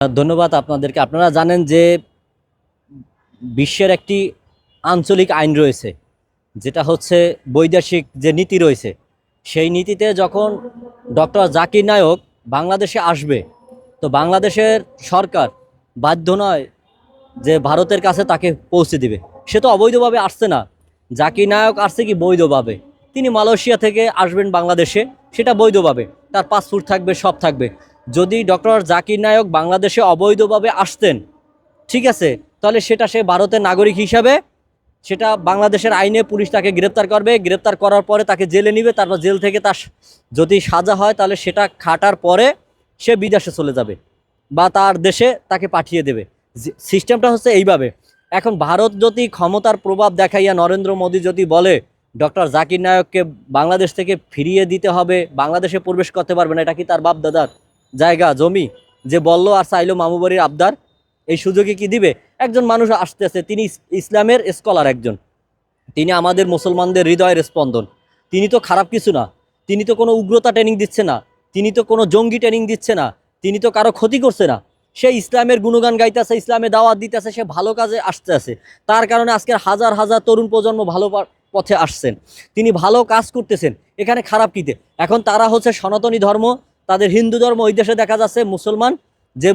ধন্যবাদ আপনাদেরকে। আপনারা জানেন যে বিশ্বের একটি আঞ্চলিক আইন রয়েছে, যেটা হচ্ছে বৈদেশিক যে নীতি রয়েছে, সেই নীতিতে যখন ডক্টর জাকির নায়ক বাংলাদেশে আসবে, তো বাংলাদেশের সরকার বাধ্য নয় যে ভারতের কাছে তাকে পৌঁছে দিবে। সে তো অবৈধভাবে আসছে না। জাকির নায়ক আসছে কি বৈধভাবে? তিনি মালয়েশিয়া থেকে আসবেন বাংলাদেশে, সেটা বৈধভাবে। তার পাসপোর্ট থাকবে, সব থাকবে। যদি ডক্টর জাকির নায়ক বাংলাদেশে অবৈধভাবে আসতেন, ঠিক আছে, তাহলে সেটা সে ভারতের নাগরিক হিসাবে, সেটা বাংলাদেশের আইনে পুলিশ তাকে গ্রেপ্তার করবে, গ্রেপ্তার করার পরে তাকে জেলে নিবে, তারপর জেল থেকে তার যদি সাজা হয়, তাহলে সেটা খাটার পরে সে বিদেশে চলে যাবে বা তার দেশে তাকে পাঠিয়ে দেবে। সিস্টেমটা হচ্ছে এইভাবে। এখন ভারত যদি ক্ষমতার প্রভাব দেখাইয়া নরেন্দ্র মোদী যদি বলে, ডক্টর জাকির নায়ককে বাংলাদেশ থেকে ফিরিয়ে দিতে হবে, বাংলাদেশে প্রবেশ করতে পারবে না, এটা কি তার বাপ দাদার জায়গা, জমি, যে বলল আর চাইলো মামুবাড়ির আবদার, এই সুযোগে কি দিবে? একজন মানুষ আসতেছে, তিনি ইসলামের স্কলার একজন। তিনি আমাদের মুসলমানদের হৃদয়ের স্পন্দন। তিনি তো খারাপ কিছু না। তিনি তো কোনো উগ্রতা ট্রেনিং দিচ্ছে না। তিনি তো কোনো জঙ্গি ট্রেনিং দিচ্ছে না। তিনি তো কারও ক্ষতি করছে না। সে ইসলামের গুণগান গাইতেছে, ইসলামে দাওয়াত দিতেছে, সে ভালো কাজে আসতে আছে। তার কারণে আজকের হাজার হাজার তরুণ প্রজন্ম ভালো পথে আসছেন। তিনি ভালো কাজ করতেছেন, এখানে খারাপ কিতে? এখন তারা হচ্ছে সনাতনী ধর্ম তাদের হিন্দু ধর্ম ওই দেশে দেখা যাচ্ছে মুসলমান যে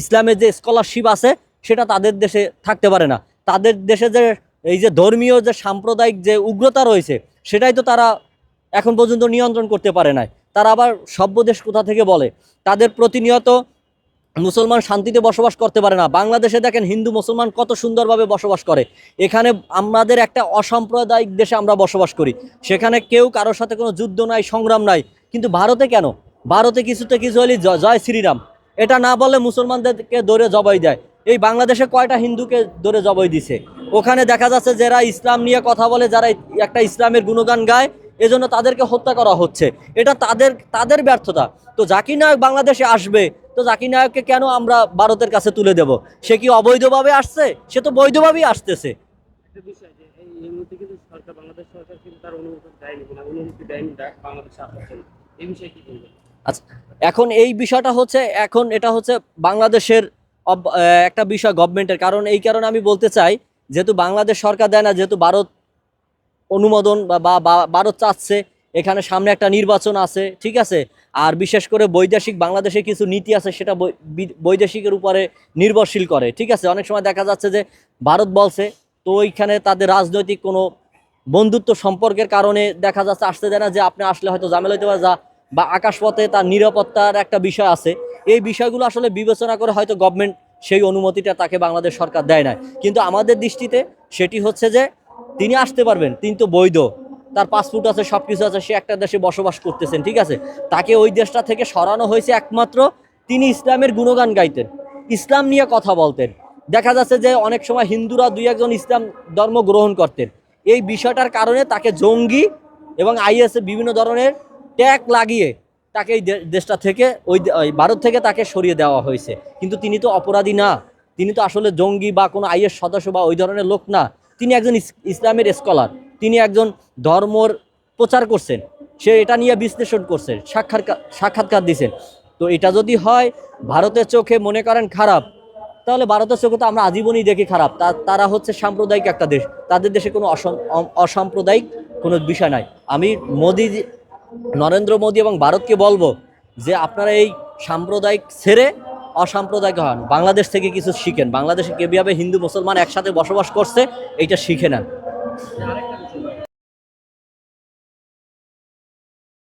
ইসলামের যে স্কলারশিপ আছে, সেটা তাদের দেশে থাকতে পারে না। তাদের দেশে যে, এই যে ধর্মীয় যে সাম্প্রদায়িক যে উগ্রতা রয়েছে, সেটাই তো তারা এখন পর্যন্ত নিয়ন্ত্রণ করতে পারে নাই। তারা আবার সভ্য দেশ কোথা থেকে বলে? তাদের প্রতিনিয়ত মুসলমান শান্তিতে বসবাস করতে পারে না। বাংলাদেশে দেখেন হিন্দু মুসলমান কত সুন্দরভাবে বসবাস করে। এখানে আমাদের একটা অসাম্প্রদায়িক দেশে আমরা বসবাস করি। সেখানে কেউ কারোর সাথে কোনো যুদ্ধ নাই, সংগ্রাম নাই। কিন্তু ভারতে কেন? ভারতে কিছুতে কিছু হলে জয় শ্রীরাম। এটা না বলে মুসলমানদেরকে দৌড়ে জবাই দেয়। এই বাংলাদেশে কয়টা হিন্দুকে দৌড়ে জবাই দিছে? ওখানে দেখা যাচ্ছে যারা ইসলাম নিয়ে কথা বলে, যারা একটা ইসলামের গুণগান গায়, এজন্য তাদেরকে হত্যা করা হচ্ছে। এটা তাদের তাদের ব্যর্থতা। তো জাকির নায়ক বাংলাদেশে আসবে, তো জাকির নায়ককে কেন আমরা ভারতের কাছে তুলে দেব? সে কি অবৈধভাবে আসছে? সে তো বৈধভাবেই আসতেছে। বাংলাদেশ সরকার কিন্তু তার দেয়নি অনুমতি দেয়নি বাংলাদেশে আসার জন্য। এই বিষয়ে কি বলবেন? এখন এই বিষয়টা হচ্ছে, এখন এটা হচ্ছে বাংলাদেশের একটা বিষয় গভর্নমেন্টের কারণ এই কারণে আমি বলতে চাই, যেহেতু বাংলাদেশ সরকার দেয় না, যেহেতু ভারত অনুমোদন বা- ভারত চাচ্ছে, এখানে সামনে একটা নির্বাচন আছে, ঠিক আছে? আর বিশেষ করে বৈদেশিক, বাংলাদেশে কিছু নীতি আছে, সেটা বৈদেশিকের উপরে নির্ভরশীল করে, ঠিক আছে? অনেক সময় দেখা যাচ্ছে যে, ভারত বলছে, তো ওইখানে তাদের রাজনৈতিক কোনো বন্ধুত্ব সম্পর্কের কারণে দেখা যাচ্ছে, আসতে দেয় না যে, আপনি আসলে হয়তো ঝামেলা হইতে পারে, যা বা আকাশপথে তার নিরাপত্তার একটা বিষয় আছে। এই বিষয়গুলো আসলে বিবেচনা করে হয়তো গভর্নমেন্ট সেই অনুমতিটা তাকে বাংলাদেশ সরকার দেয় না কিন্তু আমাদের দৃষ্টিতে সেটি হচ্ছে যে, তিনি আসতে পারবেন, তিনি তো বৈধ। তার পাসপোর্ট আছে সব কিছু আছে, সে একটা দেশে বসবাস করতেছেন, ঠিক আছে? তাকে ওই দেশটা থেকে সরানো হয়েছে একমাত্র তিনি ইসলামের গুণগান গাইতেন। ইসলাম নিয়ে কথা বলতেন। দেখা যাচ্ছে যে অনেক সময় হিন্দুরা দুই একজন ইসলাম ধর্ম গ্রহণ করতেন। এই বিষয়টার কারণে তাকে জঙ্গি এবং আইএসএ বিভিন্ন ধরনের ট্যাগ লাগিয়ে তাকে এই দেশটা থেকে ওই ভারত থেকে তাকে সরিয়ে দেওয়া হয়েছে। কিন্তু তিনি তো অপরাধী না। তিনি তো আসলে জঙ্গি বা কোনো আইএস সদস্য বা ওই ধরনের লোক না। তিনি একজন ইসলামের স্কলার। তিনি একজন ধর্মর প্রচার করছেন। সে এটা নিয়ে বিশ্লেষণ করছেন সাক্ষাৎকার সাক্ষাৎকার দিছেন। তো এটা যদি হয়, ভারতের চোখে মনে করেন খারাপ, তাহলে ভারতের চোখে তো আমরা আজীবনই দেখি খারাপ। তা, তারা হচ্ছে সাম্প্রদায়িক একটা দেশ। তাদের দেশে কোনো অসাম্প্রদায়িক কোনো বিষয় নাই। আমি মোদি নরেন্দ্র মোদী এবং ভারতকে বলব যে আপনারা এই সাম্প্রদায়িক ছেড়ে অসাম্প্রদায়িক হন। বাংলাদেশ থেকে কিছু শিখেন। বাংলাদেশে কীভাবে হিন্দু, মুসলমান একসাথে বসবাস করছে, এইটা শিখে নেন।